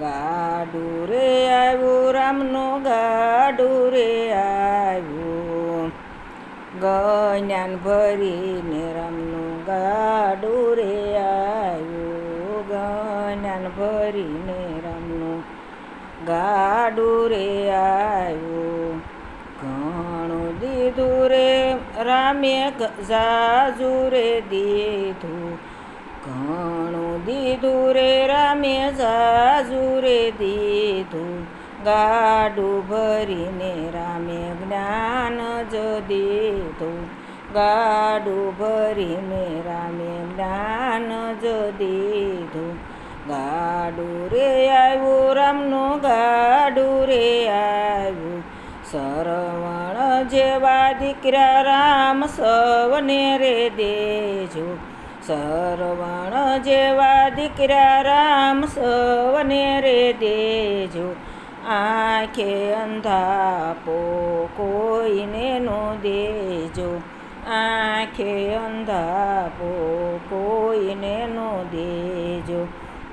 ગાડું રે આવ્યું, રામનું ગાડું રે આવ્યું. ગજ્ઞાન ભરીને રામનું ગાડું રે આવ્યું. ગજ્ઞાન ભરીને રામનું ગાડું રે આવ્યું. ઘણું દીધું રે, રામે જાજુ રે દીધું. ઘણું દીધું રે રામે જાજુ રે દીધું. ગાડું ભરીને રામે જ્ઞાન જ દીધું. ગાડું ભરીને રામે જ્ઞાન જ દીધું. ગાડું રે આવ્યું, રામનું ગાડું રે આવ્યું. સરવણ જેવા દીકરા રામ સવને રે દેજો. સરવણ જેવા દીકરા રામ સવને રે દેજો. આંખે અંધાપો કોઈને નો દેજો. આંખે અંધાપો કોઈને નો દેજો.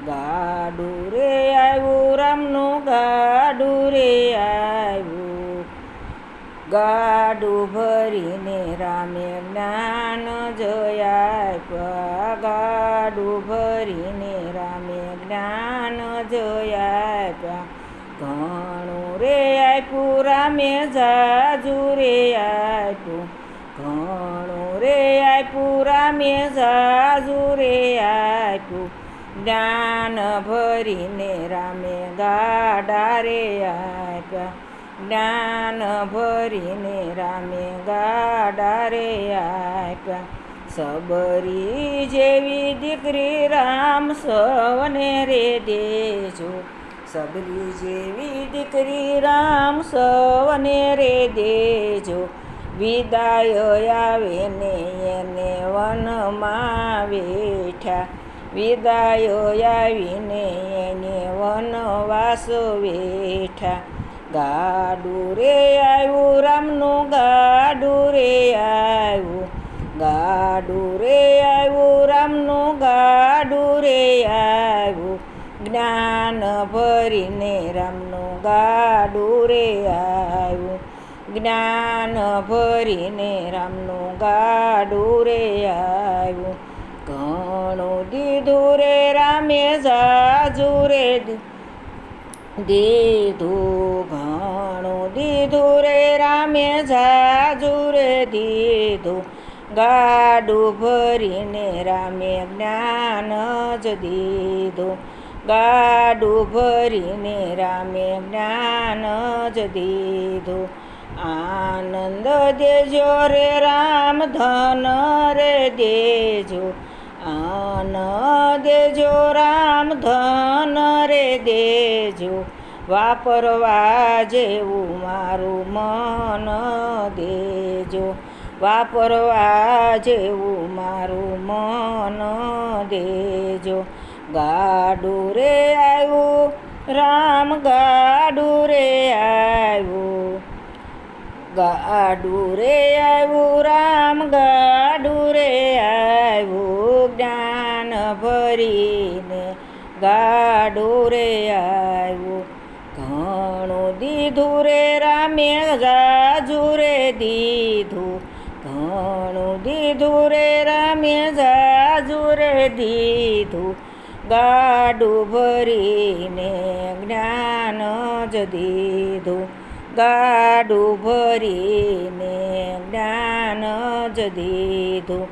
ગાડું રે આવ્યું, રામનું ગાડું રે ગાડું ભરીને રામે જ્ઞાન જોયા ગાડું ભરીને રામે જ્ઞાન જોયા ઘણું રે આપ્યું રામે જાજુ રે આપ્યું ઘણું રે આપ્યું રામે જાજુ રે આપ્યું જ્ઞાન ભરીને રામે ગાડા રે આપ્યા જ્ઞાન ભરીને રામે ગાડા રે આપ્યા. સબરી જેવી દીકરી રામ સવને રે દેજો. સબરી જેવી દીકરી રામ સવને રે દેજો. વિદાય આવે ને એને વનમાં બેઠા વિદાય આવીને એને વનવાસ વેઠા ગાડું રે આવ્યું રામનું ગાડું રે આવ્યું ગાડું રે આવ્યું રામનું ગાડું રે આવ્યું જ્ઞાન ભરીને રામનું ગાડું રે આવ્યું જ્ઞાન ભરીને રામનું ગાડું રે આવ્યું ઘણું દીધું રે રામે, જાજુ રે દીધું દીધું રે રામે જાજુ રે દીધું ગાડું ભરીને રામે જ્ઞાન જ દીધું ગાડું ભરીને રામે જ્ઞાન જ દીધું આનંદ દેજો રે રામ ધન રે દેજો આન દેજો રામ ધન રે દેજો વાપરવા જેવું મારું મન દેજો. વાપરવા જેવું મારું મન દેજો. ગાડું રે આવ્યું, રામ ગાડું રે આવ્યું. ગાડું રે આવ્યું, રામ ગાડું રે આવ્યું. જ્ઞાન ભરીને ગાડું રે આવ્યું. દીધું રે રામે જાજુ રે દીધું. ઘણું દીધું રે રામે જાજુ રે દીધું. ગાડું ભરીને જ્ઞાન જ દીધું. ગાડું ભરીને જ્ઞાન જ દીધું.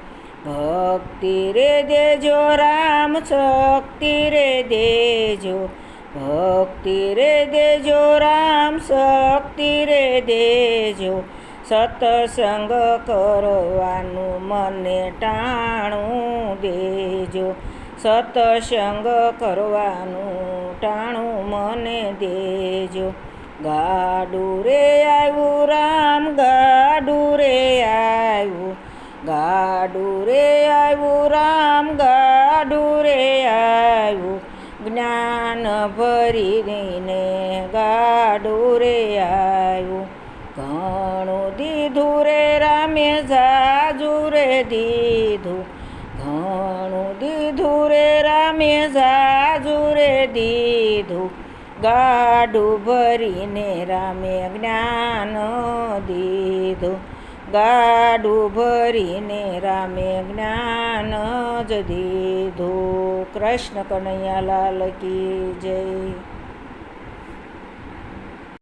ભક્તિ રે દેજો, રામ શક્તિ રે દેજો. ભક્તિ રે દેજો, રામ શક્તિ રે દેજો, સત્સંગ કરવાનું મને ટાણું દેજો, સતસંગ કરવાનું ટાણું મને દેજો. ગાડું રે આવ્યું, રામ ગાડું રે આવ્યું, ગાડું રે આવ્યું, રામ ગાડું રે આવ્યું જ્ઞાન ભરીને ગાડું રે આવ્યું ઘણું દીધું રે રામે, જાજુ રે દીધું. ઘણું દીધું રે રામે, જાજુ રે દીધું. ગાડું ભરીને રામે જ્ઞાન દીધું. ગાડું ભરીને રામે જ્ઞાન જ દીધું. કૃષ્ણ કનૈયાલાલ કી જય.